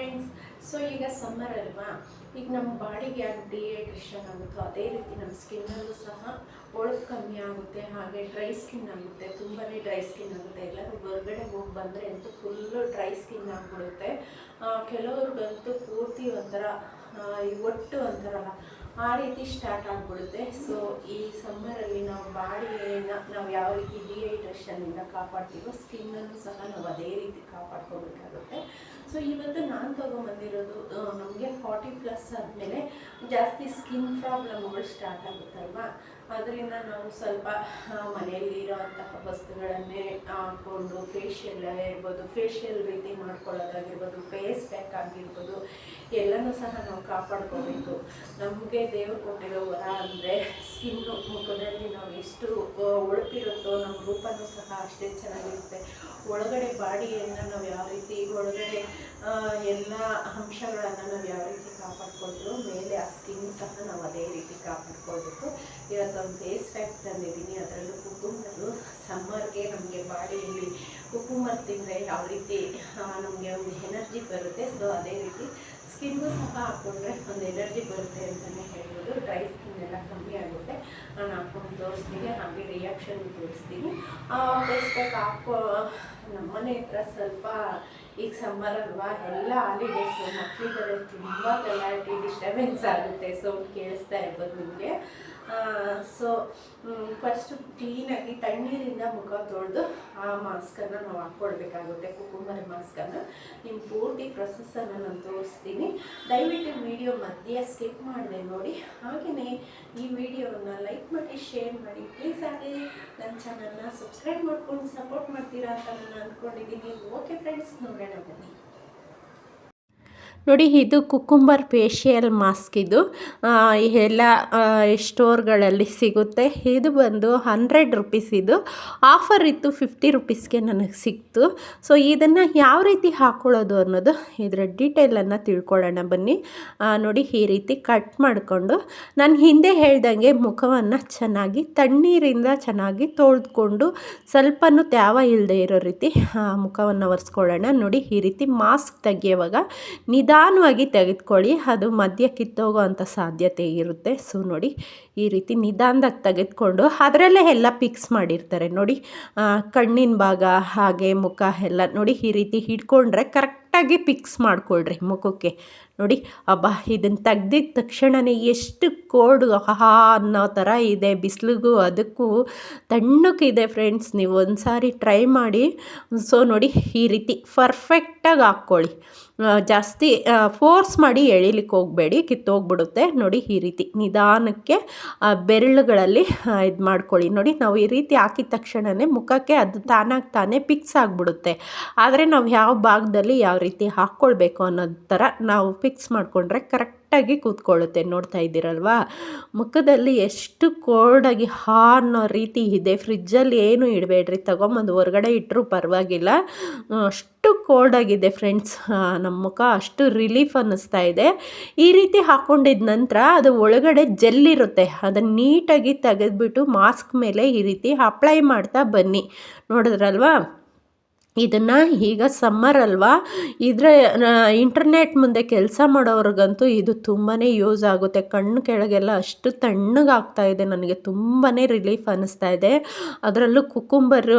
Friends so ಈಗ summer ಅಲ್ವಾ? ಈಗ ನಮ್ಮ ಬಾಡಿಗೆ ಯಾಕೆ ಡಿಹೈಡ್ರೇಷನ್ ಆಗುತ್ತೋ ಅದೇ ರೀತಿ ನಮ್ಮ ಸ್ಕಿನ್ನಲ್ಲೂ ಸಹ ಒಳಗೆ ಕಮ್ಮಿ ಆಗುತ್ತೆ, ಹಾಗೆ ಡ್ರೈ ಸ್ಕಿನ್ ಆಗುತ್ತೆ ತುಂಬಾ ಡ್ರೈ ಸ್ಕಿನ್ ಆಗುತ್ತೆ. ಎಲ್ಲರೂ ಹೊರಗಡೆ ಹೋಗಿ ಬಂದರೆ ಅಂತೂ ಫುಲ್ಲು ಡ್ರೈ ಸ್ಕಿನ್ ಆಗಿಬಿಡುತ್ತೆ. ಕೆಲವ್ರಿಗಂತೂ ಪೂರ್ತಿ ಒಂಥರ ಒಟ್ಟು ಅಂತಾರಲ್ಲ ಆ ರೀತಿ ಸ್ಟಾರ್ಟ್ ಆಗ್ಬಿಡುತ್ತೆ. ಸೊ ಈ ಸಮ್ಮರಲ್ಲಿ ನಾವು ಬಾಡಿಯನ್ನು ನಾವು ಯಾವ ರೀತಿ ಡಿಹೈಡ್ರೇಷನ್ನಿಂದ ಕಾಪಾಡ್ತೀವೋ ಸ್ಕಿನ್ನನ್ನು ಸಹ ನಾವು ಅದೇ ರೀತಿ ಕಾಪಾಡ್ಕೋಬೇಕಾಗುತ್ತೆ. ಸೊ ಇವತ್ತು ನಾನು ತೊಗೊಂಬಂದಿರೋದು ನಮಗೆ ಫಾರ್ಟಿ ಪ್ಲಸ್ ಆದಮೇಲೆ ಜಾಸ್ತಿ ಸ್ಕಿನ್ ಪ್ರಾಬ್ಲಮ್ಗಳು ಸ್ಟಾರ್ಟ್ ಆಗುತ್ತಲ್ವಾ? ಅದರಿಂದ ನಾವು ಸ್ವಲ್ಪ ಮನೆಯಲ್ಲಿರೋಂತಹ ಮನೆಯಲ್ಲಿ ಇರೋವಂತಹ ವಸ್ತುಗಳನ್ನೇ ಹಾಕ್ಕೊಂಡು ಫೇಶಿಯಲ್ ಇರ್ಬೋದು ಫೇಶಿಯಲ್ ರೀತಿ ಮಾಡ್ಕೊಳ್ಳೋದಾಗಿರ್ಬೋದು ಫೇಸ್ ಪ್ಯಾಕ್ ಆಗಿರ್ಬೋದು, ಎಲ್ಲನೂ ಸಹ ನಾವು ಕಾಪಾಡ್ಕೋಬೇಕು. ನಮಗೆ ದೇವರು ಕೊಟ್ಟಿರೋ ವರ ಅಂದರೆ ಸ್ಕಿನ್ನು ಮುಖದಲ್ಲಿ ನಾವು ಎಷ್ಟು ಒಳಪಿರುತ್ತೋ ನಮ್ಮ ರೂಪನೂ ಸಹ ಅಷ್ಟೇ ಚೆನ್ನಾಗಿರುತ್ತೆ. ಒಳಗಡೆ ಬಾಡಿಯನ್ನು ನಾವು ಯಾವ ರೀತಿ, ಒಳಗಡೆ ಎಲ್ಲ ಅಂಶಗಳನ್ನು ನಾವು ಯಾವ ರೀತಿ ಕಾಪಾಡ್ಕೊಂಡ್ರು ಮೇಲೆ ಆ ಸ್ಕಿನ್ ಸಹ ನಾವು ಅದೇ ರೀತಿ ಕಾಪಾಡ್ಕೊಳ್ಬೇಕು ಇವತ್ತು ಒಂದು ಫೇಸ್ ಪ್ಯಾಕ್ ತಂದಿದ್ದೀನಿ. ಅದರಲ್ಲೂ ಕುಕುಂಬರು ಸಮ್ಮರ್ಗೆ ನಮಗೆ ಬಾಡಿಯಲ್ಲಿ ಕುಕುಂಬರ್ ತಿಂದರೆ ಯಾವ ರೀತಿ ನಮಗೆ ಒಂದು ಎನರ್ಜಿ ಬರುತ್ತೆ. ಸೊ ಅದೇ ರೀತಿ ಸ್ಕಿನ್ಗೂ ಸಹ ಹಾಕ್ಕೊಂಡ್ರೆ ಒಂದು ಎನರ್ಜಿ ಬರುತ್ತೆ ಅಂತಲೇ ಹೇಳ್ಬೋದು. ಡ್ರೈ ಸ್ಕಿನ್ ಎಲ್ಲ ಕಮ್ಮಿ ಆಗುತ್ತೆ. ನಾನು ಹಾಕ್ಕೊಂಡು ತೋರಿಸ್ತೀನಿ, ಹಾಗೆ ರಿಯಾಕ್ಷನ್ ತೋರಿಸ್ತೀನಿ. ಫೇಸ್ ಪ್ಯಾಕ್ ಹಾಕೋ, ನಮ್ಮನೆ ಹತ್ರ ಸ್ವಲ್ಪ ಈಗ ಸಮ್ಮರ್ ಅಲ್ವಾ, ಎಲ್ಲ ಹಾಲಿಡೇಸು ಮಕ್ಕಳಿದ್ದಾರೆ ತುಂಬ ಗಲಾಟೆ ಡಿಸ್ಟರ್ಬೆನ್ಸ್ ಆಗುತ್ತೆ. ಸೌಂಡ್ ಕೇಳಿಸ್ತಾ ಇರ್ಬೋದು ನಿಮಗೆ. ಸೊ ಫಸ್ಟು ಕ್ಲೀನಾಗಿ ತಣ್ಣೀರಿಂದ ಮುಖ ತೊಳೆದು, ಆ ಮಾಸ್ಕನ್ನು ನಾವು ಹಾಕ್ಕೊಳ್ಬೇಕಾಗುತ್ತೆ ಕುಕುಂಬರ ಮಾಸ್ಕನ್ನು ನಿಮ್ಮ ಪೂರ್ತಿ ಪ್ರೊಸೆಸ್ಸನ್ನು ನಾನು ತೋರಿಸ್ತೀನಿ. ದಯವಿಟ್ಟು ವಿಡಿಯೋ ಮಧ್ಯೆ ಸ್ಕಿಪ್ ಮಾಡಿದೆ ನೋಡಿ. ಹಾಗೆಯೇ ಈ ವಿಡಿಯೋವನ್ನು ಲೈಕ್ ಮಾಡಿ ಶೇರ್ ಮಾಡಿ. ಪ್ಲೀಸ್ ಹಾಗೆ ನನ್ನ ಚಾನಲ್ನ ಸಬ್ಸ್ಕ್ರೈಬ್ ಮಾಡ್ಕೊಂಡು ಸಪೋರ್ಟ್ ಮಾಡ್ತೀರಾ ಅಂತ ನಾನು ಅಂದ್ಕೊಂಡಿದ್ದೀನಿ ಓಕೆ ಫ್ರೆಂಡ್ಸ್ ನೋಡೋಣ ಬನ್ನಿ. ನೋಡಿ, ಇದು ಕುಕುಂಬರ್ ಫೇಶಿಯಲ್ ಮಾಸ್ಕ್ ಇದು. ಎಲ್ಲ ಸ್ಟೋರ್ಗಳಲ್ಲಿ ಸಿಗುತ್ತೆ. ಇದು ಬಂದು ಹಂಡ್ರೆಡ್ ರುಪೀಸ್ ಇದು. ಆಫರ್ ಇತ್ತು ಫಿಫ್ಟಿ ರುಪೀಸ್ಗೆ ನನಗೆ ಸಿಕ್ತು. ಸೊ ಇದನ್ನು ಯಾವ ರೀತಿ ಹಾಕ್ಕೊಳ್ಳೋದು ಅನ್ನೋದು ಇದರ ಡೀಟೇಲನ್ನು ತಿಳ್ಕೊಳ್ಳೋಣ ಬನ್ನಿ. ನೋಡಿ, ಈ ರೀತಿ ಕಟ್ ಮಾಡಿಕೊಂಡು ನಾನು ಹಿಂದೆ ಹೇಳ್ದಂಗೆ ಮುಖವನ್ನು ಚೆನ್ನಾಗಿ, ತಣ್ಣೀರಿಂದ ಚೆನ್ನಾಗಿ ತೊಳೆದುಕೊಂಡು ಸ್ವಲ್ಪನೂ ತ್ಯಾವ ಇಲ್ಲದೆ ಇರೋ ರೀತಿ ಮುಖವನ್ನು ಒರೆಸ್ಕೊಳ್ಳೋಣ. ನೋಡಿ, ಈ ರೀತಿ ಮಾಸ್ಕ್ ತೆಗಿಯುವಾಗ ನಿಧಾನವಾಗಿ ತೆಗೆದುಕೊಳ್ಳಿ. ಅದು ಮಧ್ಯ ಕಿತ್ತೋಗೋ ಅಂಥ ಸಾಧ್ಯತೆ ಇರುತ್ತೆ. ಸೊ ನೋಡಿ, ಈ ರೀತಿ ನಿಧಾನದಾಗಿ ತೆಗೆದುಕೊಂಡು ಅದರಲ್ಲೇ ಎಲ್ಲ ಪಿಕ್ಸ್ ಮಾಡಿರ್ತಾರೆ. ನೋಡಿ ಕಣ್ಣಿನ ಭಾಗ, ಹಾಗೆ ಮುಖ ಎಲ್ಲ ನೋಡಿ, ಈ ರೀತಿ ಹಿಡ್ಕೊಂಡ್ರೆ ಕರೆಕ್ಟಾಗಿ ಪಿಕ್ಸ್ ಮಾಡ್ಕೊಳ್ರಿ ಮುಖಕ್ಕೆ. ನೋಡಿ, ಅಬ್ಬಾ ಇದನ್ನು ತೆಗ್ದಿದ ತಕ್ಷಣವೇ ಎಷ್ಟು ಕೋಡು ಆಹಾ ಅನ್ನೋ ಥರ ಇದೆ, ಬಿಸಿಲಿಗೂ ಅದಕ್ಕೂ ತಣ್ಣಕ್ಕಿದೆ ಫ್ರೆಂಡ್ಸ್ ನೀವು ಒಂದು ಸಾರಿ ಟ್ರೈ ಮಾಡಿ. ಸೊ ನೋಡಿ, ಈ ರೀತಿ ಪರ್ಫೆಕ್ಟಾಗಿ ಹಾಕ್ಕೊಳ್ಳಿ. ಜಾಸ್ತಿ ಫೋರ್ಸ್ ಮಾಡಿ ಎಳಿಲಿಕ್ಕೆ ಹೋಗಬೇಡಿ, ಕಿತ್ತೋಗ್ಬಿಡುತ್ತೆ. ನೋಡಿ, ಈ ರೀತಿ ನಿಧಾನಕ್ಕೆ ಬೆರಳುಗಳಲ್ಲಿ ಇದು ಮಾಡ್ಕೊಳ್ಳಿ. ನೋಡಿ, ನಾವು ಈ ರೀತಿ ಹಾಕಿದ ತಕ್ಷಣವೇ ಮುಖಕ್ಕೆ ಅದು ತಾನಾಗಿ ತಾನೇ ಪಿಕ್ಸ್ ಆಗಿಬಿಡುತ್ತೆ. ಆದರೆ, ನಾವು ಯಾವ ಭಾಗದಲ್ಲಿ ಯಾವ ರೀತಿ ಹಾಕ್ಕೊಳ್ಬೇಕು ಅನ್ನೋ ಥರ ನಾವು ಫಿಕ್ಸ್ ಮಾಡಿಕೊಂಡ್ರೆ ಕರೆಕ್ಟಾಗಿ ಕೂತ್ಕೊಳ್ಳುತ್ತೆ. ನೋಡ್ತಾ ಇದ್ದೀರಲ್ವಾ? ಮುಖದಲ್ಲಿ ಎಷ್ಟು ಕೋಲ್ಡಾಗಿ ಹಾ ರೀತಿ ಇದೆ. ಫ್ರಿಜ್ಜಲ್ಲಿ ಏನು ಇಡಬೇಡ್ರಿ. ತಗೊಂಬಂದು ಹೊರಗಡೆ ಇಟ್ಟರೂ ಪರವಾಗಿಲ್ಲ. ಅಷ್ಟು ಕೋಲ್ಡಾಗಿದೆ ಫ್ರೆಂಡ್ಸ್. ನಮ್ಮ ಮುಖ ಅಷ್ಟು ರಿಲೀಫ್ ಅನ್ನಿಸ್ತಾ ಇದೆ. ಈ ರೀತಿ ಹಾಕ್ಕೊಂಡಿದ ನಂತರ ಅದು ಒಳಗಡೆ ಜೆಲ್ಲಿರುತ್ತೆ ಅದನ್ನು ನೀಟಾಗಿ ತೆಗೆದ್ಬಿಟ್ಟು ಮಾಸ್ಕ್ ಮೇಲೆ ಈ ರೀತಿ ಅಪ್ಲೈ ಮಾಡ್ತಾ ಬನ್ನಿ. ನೋಡಿದ್ರಲ್ವಾ? ಇದನ್ನು ಈಗ ಸಮ್ಮರ್ ಅಲ್ವಾ? ಇದರ ಇಂಟರ್ನೆಟ್ ಮುಂದೆ ಕೆಲಸ ಮಾಡೋವ್ರಿಗಂತೂ ಇದು ತುಂಬಾ ಯೂಸ್ ಆಗುತ್ತೆ. ಕಣ್ಣು ಕೆಳಗೆಲ್ಲ ಅಷ್ಟು ತಣ್ಣಗಾಗ್ತಾ ಇದೆ ನನಗೆ. ತುಂಬಾ ರಿಲೀಫ್ ಅನ್ನಿಸ್ತಾ ಇದೆ. ಅದರಲ್ಲೂ ಕುಕುಂಬರ್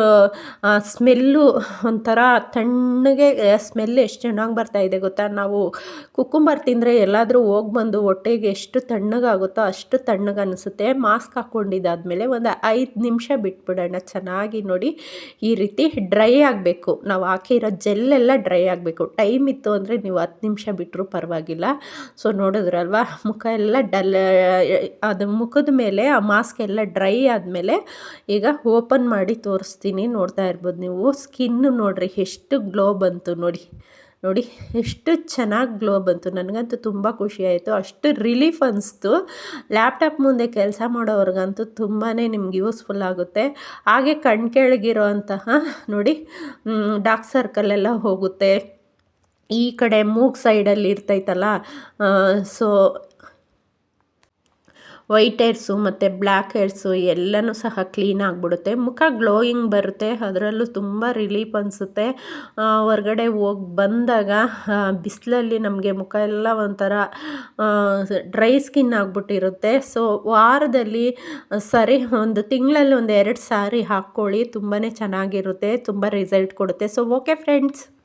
ಸ್ಮೆಲ್ಲು ಒಂಥರ ತಣ್ಣಗೆ ಸ್ಮೆಲ್ ಎಷ್ಟು ಚೆನ್ನಾಗಿ ಬರ್ತಾ ಇದೆ ಗೊತ್ತಾ? ನಾವು ಕುಕುಂಬರ್ ತಿಂದರೆ ಎಲ್ಲಾದರೂ ಹೋಗಿ ಬಂದು ಹೊಟ್ಟೆಗೆ ಎಷ್ಟು ತಣ್ಣಗಾಗುತ್ತೋ ಅಷ್ಟು ತಣ್ಣಗೆ ಅನಿಸುತ್ತೆ. ಮಾಸ್ಕ್ ಹಾಕ್ಕೊಂಡಿದ್ದಾದಮೇಲೆ ಒಂದು ಐದು ನಿಮಿಷ ಬಿಟ್ಬಿಡೋಣ. ಚೆನ್ನಾಗಿ ನೋಡಿ ಈ ರೀತಿ ಡ್ರೈ ಆಗಬೇಕು. ನಾವು ಹಾಕಿರೋ ಜೆಲ್ಲೆಲ್ಲ ಡ್ರೈ ಆಗಬೇಕು. ಟೈಮ್ ಇತ್ತು ಅಂದರೆ ನೀವು ಹತ್ತು ನಿಮಿಷ ಬಿಟ್ಟರೂ ಪರವಾಗಿಲ್ಲ. ಸೊ ನೋಡಿದ್ರಲ್ವಾ? ಮುಖ ಎಲ್ಲ ಡಲ್, ಅದು ಮುಖದ ಮೇಲೆ, ಆ ಮಾಸ್ಕ್ ಎಲ್ಲ ಡ್ರೈ ಆದಮೇಲೆ ಈಗ ಓಪನ್ ಮಾಡಿ ತೋರಿಸ್ತೀನಿ. ನೋಡ್ತಾ ಇರ್ಬೋದು ನೀವು. ಸ್ಕಿನ್ ನೋಡಿರಿ, ಎಷ್ಟು ಗ್ಲೋ ಬಂತು ನೋಡಿ. ನೋಡಿ, ಎಷ್ಟು ಚೆನ್ನಾಗಿ ಗ್ಲೋ ಬಂತು. ನನಗಂತೂ ತುಂಬ ಆಯಿತು. ಅಷ್ಟು ರಿಲೀಫ್ ಅನಿಸ್ತು. ಲ್ಯಾಪ್ಟಾಪ್ ಮುಂದೆ ಕೆಲಸ ಮಾಡೋವ್ರಿಗಂತೂ ತುಂಬಾ ನಿಮ್ಗೆ ಯೂಸ್ಫುಲ್ ಆಗುತ್ತೆ. ಹಾಗೆ ಕಣ್ ಕೆಳಗಿರೋ ಅಂತಹ, ನೋಡಿ ಡಾರ್ಕ್ ಸರ್ಕಲೆಲ್ಲ ಹೋಗುತ್ತೆ. ಈ ಕಡೆ ಮೂಗ್ ಸೈಡಲ್ಲಿ ಇರ್ತೈತಲ್ಲ ಸೊ ವೈಟ್ ಹೇರ್ಸು ಮತ್ತು ಬ್ಲ್ಯಾಕ್ ಹೇರ್ಸು ಎಲ್ಲನೂ ಸಹ ಕ್ಲೀನ್ ಆಗಿಬಿಡುತ್ತೆ. ಮುಖ ಗ್ಲೋಯಿಂಗ್ ಬರುತ್ತೆ. ಅದರಲ್ಲೂ ತುಂಬ ರಿಲೀಫ್ ಅನಿಸುತ್ತೆ. ಹೊರ್ಗಡೆ ಹೋಗಿ ಬಂದಾಗ ಬಿಸಿಲಲ್ಲಿ ನಮಗೆ ಮುಖ ಎಲ್ಲ ಒಂಥರ ಡ್ರೈ ಸ್ಕಿನ್ ಆಗಿಬಿಟ್ಟಿರುತ್ತೆ. ಸೊ, ವಾರದಲ್ಲಿ ಸರಿ, ಒಂದು ತಿಂಗಳಲ್ಲಿ ಒಂದು ಎರಡು ಸಾರಿ ಹಾಕ್ಕೊಳ್ಳಿ. ತುಂಬಾ ಚೆನ್ನಾಗಿರುತ್ತೆ. ತುಂಬ ರಿಸಲ್ಟ್ ಕೊಡುತ್ತೆ. So, okay friends.